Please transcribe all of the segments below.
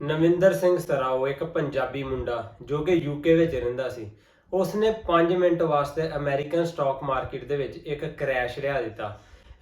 ਨਵਿੰਦਰ ਸਿੰਘ ਸਰਾਓ, ਇੱਕ ਪੰਜਾਬੀ ਮੁੰਡਾ ਜੋ ਕਿ ਯੂਕੇ ਵਿੱਚ ਰਹਿੰਦਾ ਸੀ। ਉਸਨੇ 5 ਮਿੰਟ ਵਾਸਤੇ ਅਮਰੀਕਨ ਸਟਾਕ ਮਾਰਕੀਟ ਦੇ ਵਿੱਚ ਇੱਕ ਕ੍ਰੈਸ਼ ਲਿਆ ਦਿੱਤਾ।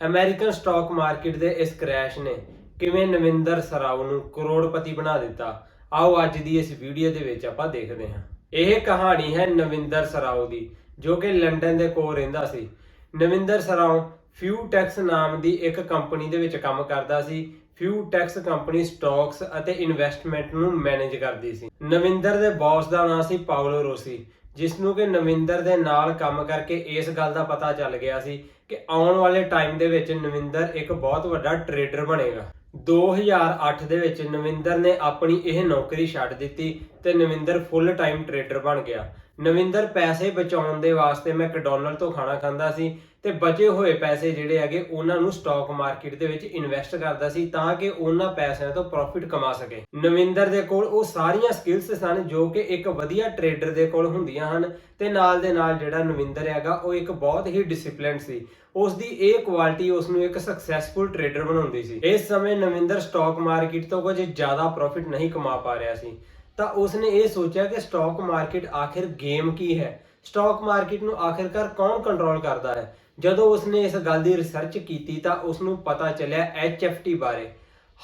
ਅਮਰੀਕਨ ਸਟਾਕ ਮਾਰਕੀਟ ਦੇ ਇਸ ਕ੍ਰੈਸ਼ ਨੇ ਕਿਵੇਂ ਨਵਿੰਦਰ ਸਰਾਓ ਨੂੰ ਕਰੋੜਪਤੀ ਬਣਾ ਦਿੱਤਾ, ਆਓ ਅੱਜ ਦੀ ਇਸ ਵੀਡੀਓ ਦੇ ਵਿੱਚ ਆਪਾਂ ਦੇਖਦੇ ਹਾਂ। ਇਹ ਕਹਾਣੀ ਹੈ ਨਵਿੰਦਰ ਸਰਾਓ ਦੀ, ਜੋ ਕਿ ਲੰਡਨ ਦੇ ਕੋਲ ਰਹਿੰਦਾ ਸੀ। ਨਵਿੰਦਰ ਸਰਾਓ ਫਿਊ ਟੈਕਸ ਨਾਮ ਦੀ ਇੱਕ ਕੰਪਨੀ ਦੇ ਵਿੱਚ ਕੰਮ ਕਰਦਾ ਸੀ ਫਿਊ ਟੈਕਸ ਕੰਪਨੀ ਸਟਾਕਸ ਅਤੇ ਇਨਵੈਸਟਮੈਂਟ ਨੂੰ ਮੈਨੇਜ ਕਰਦੀ ਸੀ। ਨਵਿੰਦਰ ਦੇ ਬੌਸ ਦਾ ਨਾਮ ਸੀ ਪਾਉਲੋ ਰੋਸੀ ਜਿਸ ਨੂੰ ਕਿ ਨਵਿੰਦਰ ਦੇ ਨਾਲ ਕੰਮ ਕਰਕੇ ਇਸ ਗੱਲ ਦਾ ਪਤਾ ਚੱਲ ਗਿਆ ਸੀ ਕਿ ਆਉਣ ਵਾਲੇ ਟਾਈਮ ਦੇ ਵਿੱਚ ਨਵਿੰਦਰ ਇੱਕ ਬਹੁਤ ਵੱਡਾ ਟਰੇਡਰ ਬਣੇਗਾ। 2008 ਦੇ ਵਿੱਚ ਨਵਿੰਦਰ ਨੇ ਆਪਣੀ ਇਹ ਨੌਕਰੀ ਛੱਡ ਦਿੱਤੀ ਤੇ ਨਵਿੰਦਰ ਫੁੱਲ ਟਾਈਮ ਟਰੇਡਰ ਬਣ ਗਿਆ। ਨਵਿੰਦਰ ਪੈਸੇ ਬਚਾਉਣ ਦੇ ਵਾਸਤੇ ਮੈਂ ਮੈਕਡੋਨਲਡ ਤੋਂ ਖਾਣਾ ਖਾਂਦਾ ਸੀ ਤੇ ਬਚੇ ਹੋਏ ਪੈਸੇ ਜਿਹੜੇ ਹੈਗੇ ਉਹਨਾਂ ਨੂੰ ਸਟਾਕ ਮਾਰਕੀਟ ਦੇ ਵਿੱਚ ਇਨਵੈਸਟ ਕਰਦਾ ਸੀ ਤਾਂ ਕਿ ਉਹਨਾਂ ਪੈਸਿਆਂ ਤੋਂ ਪ੍ਰੋਫਿਟ ਕਮਾ ਸਕੇ। ਨਵਿੰਦਰ ਦੇ ਕੋਲ ਉਹ ਸਾਰੀਆਂ ਸਕਿੱਲਸ ਸਨ ਜੋ ਕਿ ਇੱਕ ਵਧੀਆ ਟਰੇਡਰ ਦੇ ਕੋਲ ਹੁੰਦੀਆਂ ਹਨ ਤੇ ਨਾਲ ਦੇ ਨਾਲ ਜਿਹੜਾ ਨਵਿੰਦਰ ਹੈਗਾ ਉਹ ਇੱਕ ਬਹੁਤ ਹੀ ਡਿਸਪਲਿਨਡ ਸੀ। ਉਸ ਦੀ ਇਹ ਕੁਆਲਿਟੀ ਉਸ ਨੂੰ ਇੱਕ ਸਕਸੈਸਫੁਲ ਟਰੇਡਰ ਬਣਾਉਂਦੀ ਸੀ। ਇਸ ਸਮੇਂ ਨਵਿੰਦਰ ਸਟਾਕ ਮਾਰਕੀਟ ਤੋਂ ਕੁਝ ਜ਼ਿਆਦਾ ਪ੍ਰੋਫਿਟ ਨਹੀਂ ਕਮਾ ਪਾ ਰਿਹਾ ਸੀ। ਤਾਂ ਉਸਨੇ ਇਹ ਸੋਚਿਆ ਕਿ ਸਟਾਕ ਮਾਰਕੀਟ ਆਖਿਰ ਗੇਮ ਕੀ ਹੈ? ਸਟਾਕ ਮਾਰਕੀਟ ਨੂੰ ਆਖਿਰਕਾਰ ਕੌਣ ਕੰਟਰੋਲ ਕਰਦਾ ਹੈ? ਜਦੋਂ ਉਸਨੇ ਇਸ ਗੱਲ ਦੀ ਰਿਸਰਚ ਕੀਤੀ ਤਾਂ ਉਸਨੂੰ ਪਤਾ ਚੱਲਿਆ HFT ਬਾਰੇ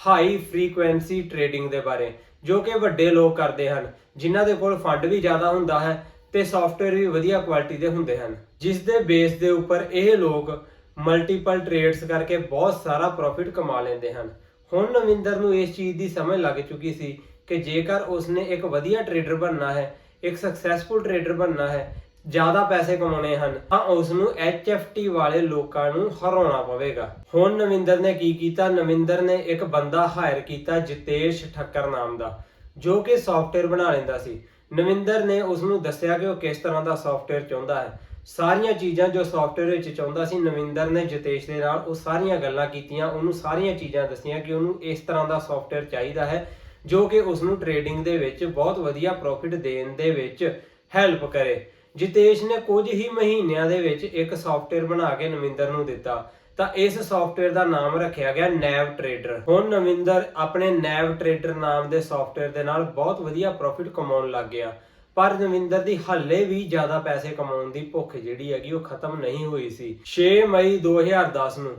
ਹਾਈ ਫ੍ਰੀਕੁਐਂਸੀ ਟ੍ਰੇਡਿੰਗ ਦੇ ਬਾਰੇ, ਜੋ ਕਿ ਵੱਡੇ ਲੋਕ ਕਰਦੇ ਹਨ, ਜਿਨ੍ਹਾਂ ਦੇ ਕੋਲ ਫੰਡ ਵੀ ਜ਼ਿਆਦਾ ਹੁੰਦਾ ਹੈ ਤੇ ਸੌਫਟਵੇਅਰ ਵੀ ਵਧੀਆ ਕੁਆਲਿਟੀ ਦੇ ਹੁੰਦੇ ਹਨ। ਜਿਸ ਦੇ ਬੇਸ ਦੇ ਉੱਪਰ ਇਹ ਲੋਕ ਮਲਟੀਪਲ ਟ੍ਰੇਡਸ ਕਰਕੇ ਬਹੁਤ ਸਾਰਾ ਪ੍ਰੋਫਿਟ ਕਮਾ ਲੈਂਦੇ ਹਨ। ਹੁਣ ਨਵਿੰਦਰ ਨੂੰ ਇਸ ਚੀਜ਼ ਦੀ ਸਮਝ ਲੱਗ ਚੁੱਕੀ ਸੀ ਕਿ ਜੇਕਰ ਉਸਨੇ ਇੱਕ ਵਧੀਆ ਟਰੇਡਰ ਬਣਨਾ ਹੈ, ਇੱਕ ਸਕਸੈਸਫੁਲ ਟਰੇਡਰ ਬਣਨਾ ਹੈ, ਜ਼ਿਆਦਾ ਪੈਸੇ ਕਮਾਉਣੇ ਹਨ, ਤਾਂ ਉਸ ਨੂੰ HFT ਵਾਲੇ ਲੋਕਾਂ ਨੂੰ ਹਰਾਉਣਾ ਪਵੇਗਾ। ਹੁਣ ਨਵਿੰਦਰ ਨੇ ਕੀ ਕੀਤਾ? ਨਵਿੰਦਰ ਨੇ ਇੱਕ ਬੰਦਾ ਹਾਇਰ ਕੀਤਾ ਜਿਤੇਸ਼ ਠੱਕਰ ਨਾਮ ਦਾ, ਜੋ ਕਿ ਸੌਫਟਵੇਅਰ ਬਣਾ ਲੈਂਦਾ ਸੀ। ਨਵਿੰਦਰ ਨੇ ਉਸ ਨੂੰ ਦੱਸਿਆ ਕਿ ਉਹ ਕਿਸ ਤਰ੍ਹਾਂ ਦਾ ਸੌਫਟਵੇਅਰ ਚਾਹੁੰਦਾ ਹੈ। ਸਾਰੀਆਂ ਚੀਜ਼ਾਂ ਜੋ ਸੌਫਟਵੇਅਰ ਵਿੱਚ ਚਾਹੁੰਦਾ ਸੀ, ਨਵਿੰਦਰ ਨੇ ਜਿਤੇਸ਼ ਦੇ ਨਾਲ ਉਹ ਸਾਰੀਆਂ ਗੱਲਾਂ ਕੀਤੀਆਂ, ਉਹਨੂੰ ਸਾਰੀਆਂ ਚੀਜ਼ਾਂ ਦੱਸੀਆਂ ਕਿ ਉਹਨੂੰ ਇਸ ਤਰ੍ਹਾਂ ਦਾ ਸੌਫਟਵੇਅਰ ਚਾਹੀਦਾ ਹੈ। ਜੋ ਕਿ ਉਸ ਨੂੰ ਟ੍ਰੇਡਿੰਗ ਦੇ ਵਿੱਚ ਬਹੁਤ ਵਧੀਆ ਪ੍ਰੋਫਿਟ ਦੇਣ ਦੇ ਵਿੱਚ ਹੈਲਪ ਕਰੇ। ਜਿਤੇਸ਼ ਨੇ ਕੁਝ ਹੀ ਮਹੀਨਿਆਂ ਦੇ ਵਿੱਚ ਇੱਕ ਸੌਫਟਵੇਅਰ ਬਣਾ ਕੇ ਨਵਿੰਦਰ ਨੂੰ ਦਿੱਤਾ। ਤਾਂ ਇਸ ਸੌਫਟਵੇਅਰ ਦਾ ਨਾਮ ਰੱਖਿਆ ਗਿਆ ਨੈਵ ਟ੍ਰੇਡਰ। ਹੁਣ ਨਵਿੰਦਰ ਆਪਣੇ ਨੈਵ ਟ੍ਰੇਡਰ ਨਾਮ ਦੇ ਸੌਫਟਵੇਅਰ ਦੇ ਨਾਲ ਬਹੁਤ ਵਧੀਆ ਪ੍ਰੋਫਿਟ ਕਮਾਉਣ ਲੱਗ ਗਿਆ। ਪਰ ਨਵਿੰਦਰ ਦੀ ਹੱਲੇ ਵੀ ਜ਼ਿਆਦਾ ਪੈਸੇ ਕਮਾਉਣ ਦੀ ਭੁੱਖ ਜਿਹੜੀ ਹੈਗੀ ਉਹ ਖਤਮ ਨਹੀਂ ਹੋਈ ਸੀ। 6 ਮਈ 2010 ਨੂੰ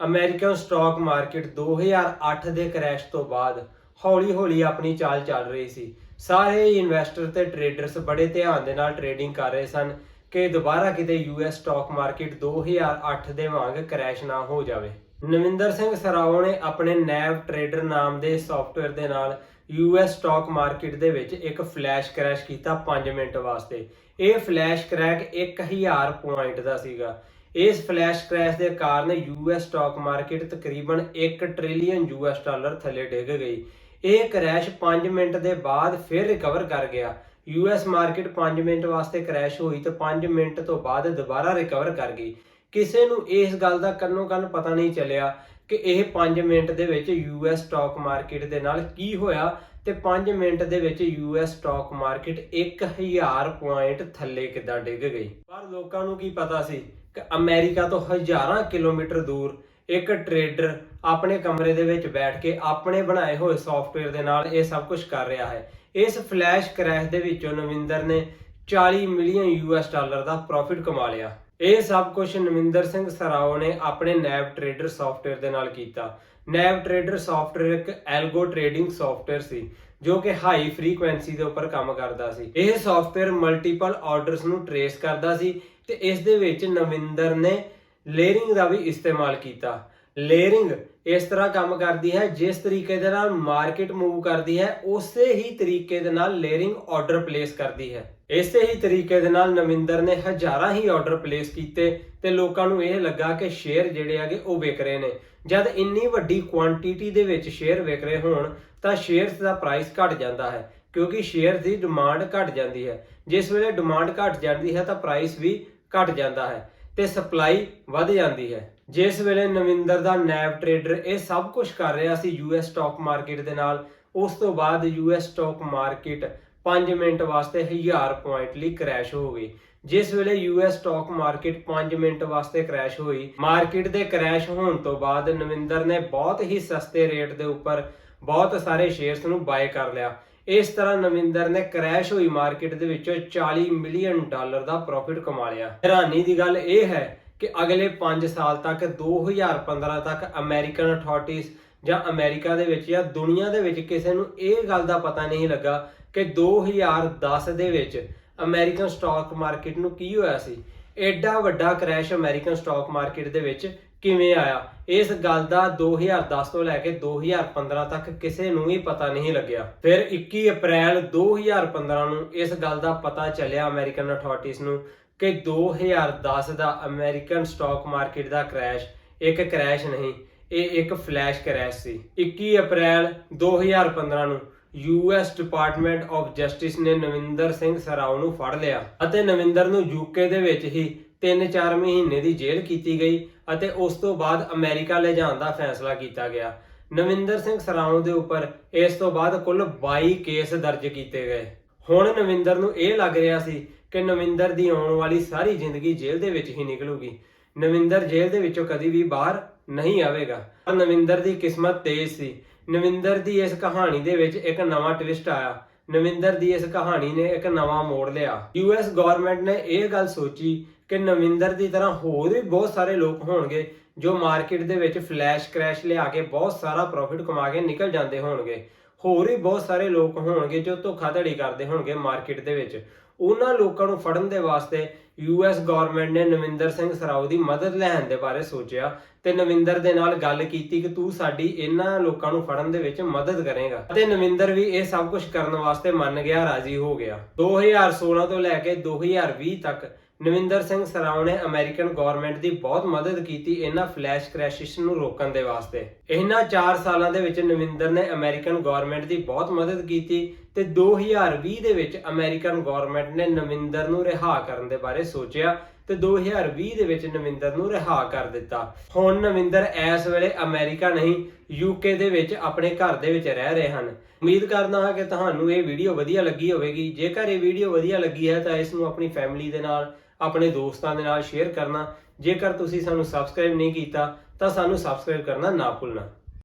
ਅਮਰੀਕਨ ਸਟਾਕ ਮਾਰਕੀਟ 2008 ਦੇ ਕ੍ਰੈਸ਼ ਤੋਂ ਬਾਅਦ ਹੌਲੀ-ਹੌਲੀ ਆਪਣੀ ਚਾਲ ਚੱਲ ਰਹੀ ਸੀ। ਸਾਰੇ ਇਨਵੈਸਟਰ ਤੇ ਟਰੇਡਰਸ ਬੜੇ ਧਿਆਨ ਦੇ ਨਾਲ ਟਰੇਡਿੰਗ ਕਰ ਰਹੇ ਸਨ ਕਿ ਦੁਬਾਰਾ ਕਿਤੇ ਯੂਐਸ ਸਟਾਕ ਮਾਰਕੀਟ 2008 ਦੇ ਵਾਂਗ ਕ੍ਰੈਸ਼ ਨਾ ਹੋ ਜਾਵੇ। ਨਵਿੰਦਰ ਸਿੰਘ ਸਰਾਓ ਨੇ ਆਪਣੇ ਨੈਵ ਟਰੇਡਰ ਨਾਮ ਦੇ ਸੌਫਟਵੇਅਰ ਦੇ ਨਾਲ ਯੂਐਸ ਸਟਾਕ ਮਾਰਕੀਟ ਦੇ ਵਿੱਚ ਇੱਕ ਫਲੈਸ਼ ਕ੍ਰੈਸ਼ ਕੀਤਾ 5 ਮਿੰਟ ਵਾਸਤੇ। ਇਹ ਫਲੈਸ਼ ਕ੍ਰੈਕ 1000 ਪੁਆਇੰਟ ਦਾ ਸੀਗਾ। ਇਸ ਫਲੈਸ਼ ਕ੍ਰੈਸ਼ ਦੇ ਕਾਰਨ ਯੂਐਸ ਸਟਾਕ ਮਾਰਕੀਟ ਤਕਰੀਬਨ 1 ਟ੍ਰਿਲੀਅਨ ਯੂਐਸ ਡਾਲਰ ਥੱਲੇ ਡਿੱਗ ਗਈ। ਇਹ ਕ੍ਰੈਸ਼ 5 ਮਿੰਟ ਦੇ ਬਾਅਦ ਫਿਰ ਰਿਕਵਰ ਕਰ ਗਿਆ। ਯੂਐਸ ਮਾਰਕੀਟ 5 ਮਿੰਟ ਵਾਸਤੇ ਕ੍ਰੈਸ਼ ਹੋਈ ਤੇ 5 ਮਿੰਟ ਤੋਂ ਬਾਅਦ ਦੁਬਾਰਾ ਰਿਕਵਰ ਕਰ ਗਈ। ਕਿਸੇ ਨੂੰ ਇਸ ਗੱਲ ਦਾ ਕੰਨੋ ਕੰਨ ਪਤਾ ਨਹੀਂ ਚੱਲਿਆ ਕਿ ਇਹ 5 ਮਿੰਟ ਦੇ ਵਿੱਚ ਯੂਐਸ ਸਟਾਕ ਮਾਰਕੀਟ ਦੇ ਨਾਲ ਕੀ ਹੋਇਆ ਤੇ 5 ਮਿੰਟ ਦੇ ਵਿੱਚ ਯੂਐਸ ਸਟਾਕ ਮਾਰਕੀਟ 1000 ਪੁਆਇੰਟ ਥੱਲੇ ਕਿੱਦਾਂ ਡਿੱਗ ਗਈ। ਪਰ ਲੋਕਾਂ ਨੂੰ ਕੀ ਪਤਾ ਸੀ ਕਿ ਅਮਰੀਕਾ ਤੋਂ ਹਜ਼ਾਰਾਂ ਕਿਲੋਮੀਟਰ ਦੂਰ ਇੱਕ ਟਰੇਡਰ ਆਪਣੇ ਕਮਰੇ ਦੇ ਵਿੱਚ ਬੈਠ ਕੇ ਆਪਣੇ ਬਣਾਏ ਹੋਏ ਸੌਫਟਵੇਅਰ ਦੇ ਨਾਲ ਇਹ ਸਭ ਕੁਝ ਕਰ ਰਿਹਾ ਹੈ। ਇਸ ਫਲੈਸ਼ ਕ੍ਰੈਸ਼ ਦੇ ਵਿੱਚੋਂ ਨਵਿੰਦਰ ਨੇ 40 ਮਿਲੀਅਨ ਯੂਐਸ ਡਾਲਰ ਦਾ ਪ੍ਰੋਫਿਟ ਕਮਾ ਲਿਆ। ਇਹ ਸਭ ਕੁਝ ਨਵਿੰਦਰ ਸਿੰਘ ਸਰਾਓ ਨੇ ਆਪਣੇ ਨੈਬ ਟਰੇਡਰ ਸੌਫਟਵੇਅਰ ਦੇ ਨਾਲ ਕੀਤਾ। ਨੈਬ ਟਰੇਡਰ ਸੌਫਟਵੇਅਰ ਇੱਕ ਐਲਗੋ ਟ੍ਰੇਡਿੰਗ ਸੌਫਟਵੇਅਰ ਸੀ, ਜੋ ਕਿ ਹਾਈ ਫ੍ਰੀਕੁਐਂਸੀ ਦੇ ਉੱਪਰ ਕੰਮ ਕਰਦਾ ਸੀ। ਇਹ ਸੌਫਟਵੇਅਰ ਮਲਟੀਪਲ ਆਰਡਰਸ ਨੂੰ ਟਰੇਸ ਕਰਦਾ ਸੀ ਤੇ ਇਸ ਦੇ ਵਿੱਚ ਨਵਿੰਦਰ ਨੇ ਲੇਅਰਿੰਗ ਦਾ ਵੀ ਇਸਤੇਮਾਲ ਕੀਤਾ। ਲੇਅਰਿੰਗ ਇਸ ਤਰ੍ਹਾਂ ਕੰਮ ਕਰਦੀ ਹੈ, ਜਿਸ ਤਰੀਕੇ ਦੇ ਨਾਲ ਮਾਰਕੀਟ ਮੂਵ ਕਰਦੀ ਹੈ, ਉਸੇ ਹੀ ਤਰੀਕੇ ਦੇ ਨਾਲ ਲੇਅਰਿੰਗ ਆਰਡਰ ਪਲੇਸ ਕਰਦੀ ਹੈ। ਇਸੇ ਹੀ ਤਰੀਕੇ ਦੇ ਨਾਲ ਨਵਿੰਦਰ ਨੇ ਹਜ਼ਾਰਾਂ ਹੀ ਆਰਡਰ ਪਲੇਸ ਕੀਤੇ ਤੇ ਲੋਕਾਂ ਨੂੰ ਇਹ ਲੱਗਾ ਕਿ ਸ਼ੇਅਰ ਜਿਹੜੇ ਹੈਗੇ ਉਹ ਵਿਕ ਰਹੇ ਨੇ। ਜਦ ਇੰਨੀ ਵੱਡੀ ਕੁਆਂਟੀਟੀ ਦੇ ਵਿੱਚ ਸ਼ੇਅਰ ਵਿਕ ਰਹੇ ਹੋਣ, ਤਾਂ ਸ਼ੇਅਰਸ ਦਾ ਪ੍ਰਾਈਸ ਘਟ ਜਾਂਦਾ ਹੈ, ਕਿਉਂਕਿ ਸ਼ੇਅਰ ਦੀ ਡਿਮਾਂਡ ਘਟ ਜਾਂਦੀ ਹੈ। ਜਿਸ ਵੇਲੇ ਡਿਮਾਂਡ ਘਟ ਜਾਂਦੀ ਹੈ, ਤਾਂ ਪ੍ਰਾਈਸ ਵੀ ਘਟ ਜਾਂਦਾ ਹੈ। ਤੇ ਸਪਲਾਈ ਵੱਧ ਜਾਂਦੀ ਹੈ। ਜਿਸ ਵੇਲੇ ਨਵਿੰਦਰ ਦਾ ਨੈਵ ਟਰੇਡਰ ਇਹ ਸਭ ਕੁਝ ਕਰ ਰਿਹਾ ਸੀ ਯੂਐਸ ਸਟਾਕ ਮਾਰਕੀਟ ਦੇ ਨਾਲ, ਉਸ ਤੋਂ ਬਾਅਦ ਯੂਐਸ ਸਟਾਕ ਮਾਰਕੀਟ 5 ਮਿੰਟ ਵਾਸਤੇ 1000 ਪੁਆਇੰਟ ਲਈ ਕ੍ਰੈਸ਼ ਹੋ ਗਈ। ਜਿਸ ਵੇਲੇ ਯੂਐਸ ਸਟਾਕ ਮਾਰਕੀਟ 5 ਮਿੰਟ ਵਾਸਤੇ ਕ੍ਰੈਸ਼ ਹੋਈ, ਮਾਰਕੀਟ ਦੇ ਕ੍ਰੈਸ਼ ਹੋਣ ਤੋਂ ਬਾਅਦ ਨਵਿੰਦਰ ਨੇ ਬਹੁਤ ਹੀ ਸਸਤੇ ਰੇਟ ਦੇ ਉੱਪਰ ਬਹੁਤ ਸਾਰੇ ਸ਼ੇਅਰਸ ਨੂੰ ਬਾਏ ਕਰ ਲਿਆ। ਇਸ ਤਰ੍ਹਾਂ ਨਵਿੰਦਰ ਨੇ ਕ੍ਰੈਸ਼ ਹੋਈ ਮਾਰਕੀਟ ਦੇ ਵਿੱਚੋਂ 40 ਮਿਲੀਅਨ ਡਾਲਰ ਦਾ ਪ੍ਰੋਫਿਟ ਕਮਾ ਲਿਆ। ਹੈਰਾਨੀ ਦੀ ਗੱਲ ਇਹ ਹੈ ਕਿ ਅਗਲੇ 5 ਸਾਲ ਤੱਕ 2015 ਤੱਕ ਅਮਰੀਕਨ ਅਥਾਰਟੀਜ਼ ਜਾਂ ਅਮਰੀਕਾ ਦੇ ਵਿੱਚ ਜਾਂ ਦੁਨੀਆ ਦੇ ਵਿੱਚ ਕਿਸੇ ਨੂੰ ਇਹ ਗੱਲ ਦਾ ਪਤਾ ਨਹੀਂ ਲੱਗਾ ਕਿ 2010 ਦੇ ਵਿੱਚ ਅਮਰੀਕਨ ਸਟਾਕ ਮਾਰਕੀਟ ਨੂੰ ਕੀ ਹੋਇਆ ਸੀ। ਐਡਾ ਵੱਡਾ ਕ੍ਰੈਸ਼ ਅਮਰੀਕਨ ਸਟਾਕ ਮਾਰਕੀਟ ਦੇ ਵਿੱਚ ਕਿਵੇਂ ਆਇਆ? ਇਸ ਗੱਲ ਦਾ 2010 ਤੋਂ ਲੈ ਕੇ 2015 ਤੱਕ ਕਿਸੇ ਨੂੰ ਵੀ ਪਤਾ ਨਹੀਂ ਲੱਗਿਆ। ਫਿਰ 21 ਅਪ੍ਰੈਲ 2015 ਨੂੰ ਇਸ ਗੱਲ ਦਾ ਪਤਾ ਚੱਲਿਆ ਅਮਰੀਕਨ ਅਥਾਰਟੀਜ਼ ਨੂੰ ਕਿ 2010 ਦਾ ਅਮਰੀਕਨ ਸਟਾਕ ਮਾਰਕੀਟ ਦਾ ਕ੍ਰੈਸ਼, ਇੱਕ ਕ੍ਰੈਸ਼ ਨਹੀਂ, ਇਹ ਇੱਕ ਫਲੈਸ਼ ਕ੍ਰੈਸ਼ ਸੀ। 21 ਅਪ੍ਰੈਲ 2015 ਨੂੰ ਯੂਐਸ ਡਿਪਾਰਟਮੈਂਟ ਆਫ ਜਸਟਿਸ ਨੇ ਨਵਿੰਦਰ ਸਿੰਘ ਸਰਾਓ ਨੂੰ ਫੜ ਲਿਆ ਅਤੇ ਨਵਿੰਦਰ ਨੂੰ ਯੂਕੇ ਦੇ ਵਿੱਚ ਹੀ 3-4 ਮਹੀਨੇ ਦੀ ਜੇਲ੍ਹ ਕੀਤੀ ਗਈ ਅਤੇ ਉਸ ਤੋਂ ਬਾਅਦ ਅਮਰੀਕਾ ਲੈ ਜਾਣ ਦਾ ਫੈਸਲਾ ਕੀਤਾ ਗਿਆ। ਨਵਿੰਦਰ ਸਿੰਘ ਸਰਾਓ ਦੇ ਉੱਪਰ ਇਸ ਤੋਂ ਬਾਅਦ ਕੁੱਲ 22 ਕੇਸ ਦਰਜ ਕੀਤੇ ਗਏ। ਹੁਣ ਨਵਿੰਦਰ ਨੂੰ ਇਹ ਲੱਗ ਰਿਹਾ ਸੀ ਕਿ ਨਵਿੰਦਰ ਦੀ ਆਉਣ ਵਾਲੀ ਸਾਰੀ ਜ਼ਿੰਦਗੀ ਜੇਲ੍ਹ ਦੇ ਵਿੱਚ ਹੀ ਨਿਕਲੂਗੀ। ਨਵਿੰਦਰ ਜੇਲ੍ਹ ਦੇ ਵਿੱਚੋਂ ਕਦੀ ਵੀ ਬਾਹਰ ਨਹੀਂ ਆਵੇਗਾ। ਪਰ ਨਵਿੰਦਰ ਦੀ ਕਿਸਮਤ ਤੇਜ਼ ਸੀ। ਨਵਿੰਦਰ ਦੀ ਇਸ ਕਹਾਣੀ ਦੇ ਵਿੱਚ ਇੱਕ ਨਵਾਂ ਟਵਿਸਟ ਆਇਆ। ਨਵਿੰਦਰ ਦੀ ਇਸ ਕਹਾਣੀ ਨੇ ਇੱਕ ਨਵਾਂ ਮੋੜ ਲਿਆ। ਯੂਐਸ ਗਵਰਨਮੈਂਟ ਨੇ ਇਹ ਗੱਲ ਸੋਚੀ ਕਿ ਨਵਿੰਦਰ ਦੀ ਤਰ੍ਹਾਂ ਹੋਰ ਵੀ ਬਹੁਤ ਸਾਰੇ ਲੋਕ ਹੋਣਗੇ ਜੋ ਮਾਰਕੀਟ ਦੇ ਵਿੱਚ ਫਲੈਸ਼ ਕ੍ਰੈਸ਼ ਲਿਆ ਕੇ ਬਹੁਤ ਸਾਰਾ ਪ੍ਰੋਫਿਟ ਕਮਾ ਕੇ ਨਿਕਲ ਜਾਂਦੇ ਹੋਣਗੇ। ਹੋਰ ਵੀ ਬਹੁਤ ਸਾਰੇ ਲੋਕ ਹੋਣਗੇ ਜੋ ਧੋਖਾਧੜੀ ਕਰਦੇ ਹੋਣਗੇ ਮਾਰਕੀਟ ਦੇ ਵਿੱਚ। ਉਹਨਾਂ ਲੋਕਾਂ ਨੂੰ ਫੜਨ ਦੇ ਵਾਸਤੇ ਯੂਐਸ ਗਵਰਨਮੈਂਟ ਨੇ ਨਵਿੰਦਰ ਸਿੰਘ ਸਰਾਓ ਦੀ ਮਦਦ ਲੈਣ ਦੇ ਬਾਰੇ ਸੋਚਿਆ ਤੇ ਨਵਿੰਦਰ ਦੇ ਨਾਲ ਗੱਲ ਕੀਤੀ ਕਿ ਤੂੰ ਸਾਡੀ ਇਹਨਾਂ ਲੋਕਾਂ ਨੂੰ ਫੜਨ ਦੇ ਵਿੱਚ ਮਦਦ ਕਰੇਗਾ। ਤੇ ਨਵਿੰਦਰ ਵੀ ਇਹ ਸਭ ਕੁਝ ਕਰਨ ਵਾਸਤੇ ਮੰਨ ਗਿਆ, ਰਾਜ਼ੀ ਹੋ ਗਿਆ। 2016 ਤੋਂ ਲੈ ਕੇ 2020 ਤੱਕ ਨਵਿੰਦਰ ਸਿੰਘ ਸਰਾਓ ਨੇ ਅਮਰੀਕਨ ਗਵਰਨਮੈਂਟ ਦੀ ਬਹੁਤ ਮਦਦ ਕੀਤੀ ਇਹਨਾਂ ਫਲੈਸ਼ ਕ੍ਰੈਸ਼ਿਸ ਨੂੰ ਰੋਕਣ ਦੇ ਵਾਸਤੇ। ਇਹਨਾਂ 4 ਸਾਲਾਂ ਦੇ ਵਿੱਚ ਨਵਿੰਦਰ ਨੇ ਅਮਰੀਕਨ ਗਵਰਨਮੈਂਟ ਦੀ ਬਹੁਤ ਮਦਦ ਕੀਤੀ ਤੇ 2020 ਦੇ ਵਿੱਚ ਅਮਰੀਕਨ ਗਵਰਨਮੈਂਟ ਨੇ ਨਵਿੰਦਰ ਨੂੰ ਰਿਹਾ ਕਰਨ ਦੇ ਬਾਰੇ ਸੋਚਿਆ ਤੇ 2020 ਦੇ ਵਿੱਚ ਨਵਿੰਦਰ ਨੂੰ ਰਿਹਾ ਕਰ ਦਿੱਤਾ। ਹੁਣ ਨਵਿੰਦਰ ਇਸ ਵੇਲੇ ਅਮਰੀਕਾ ਨਹੀਂ ਯੂਕੇ ਦੇ ਵਿੱਚ ਆਪਣੇ ਘਰ ਦੇ ਵਿੱਚ ਰਹਿ ਰਹੇ ਹਨ। ਉਮੀਦ ਕਰਦਾ ਹਾਂ ਕਿ ਤੁਹਾਨੂੰ ਇਹ ਵੀਡੀਓ ਵਧੀਆ ਲੱਗੀ ਹੋਵੇਗੀ। ਜੇਕਰ ਇਹ ਵੀਡੀਓ ਵਧੀਆ ਲੱਗੀ ਹੈ ਤਾਂ ਇਸ ਨੂੰ ਆਪਣੀ ਫੈਮਿਲੀ ਦੇ ਨਾਲ ਆਪਣੇ ਦੋਸਤਾਂ ਦੇ ਨਾਲ ਸ਼ੇਅਰ ਕਰਨਾ। ਜੇਕਰ ਤੁਸੀਂ ਸਾਨੂੰ ਸਬਸਕ੍ਰਾਈਬ ਨਹੀਂ ਕੀਤਾ, ਤਾਂ ਸਾਨੂੰ ਸਬਸਕ੍ਰਾਈਬ ਕਰਨਾ ਨਾ ਭੁੱਲਣਾ।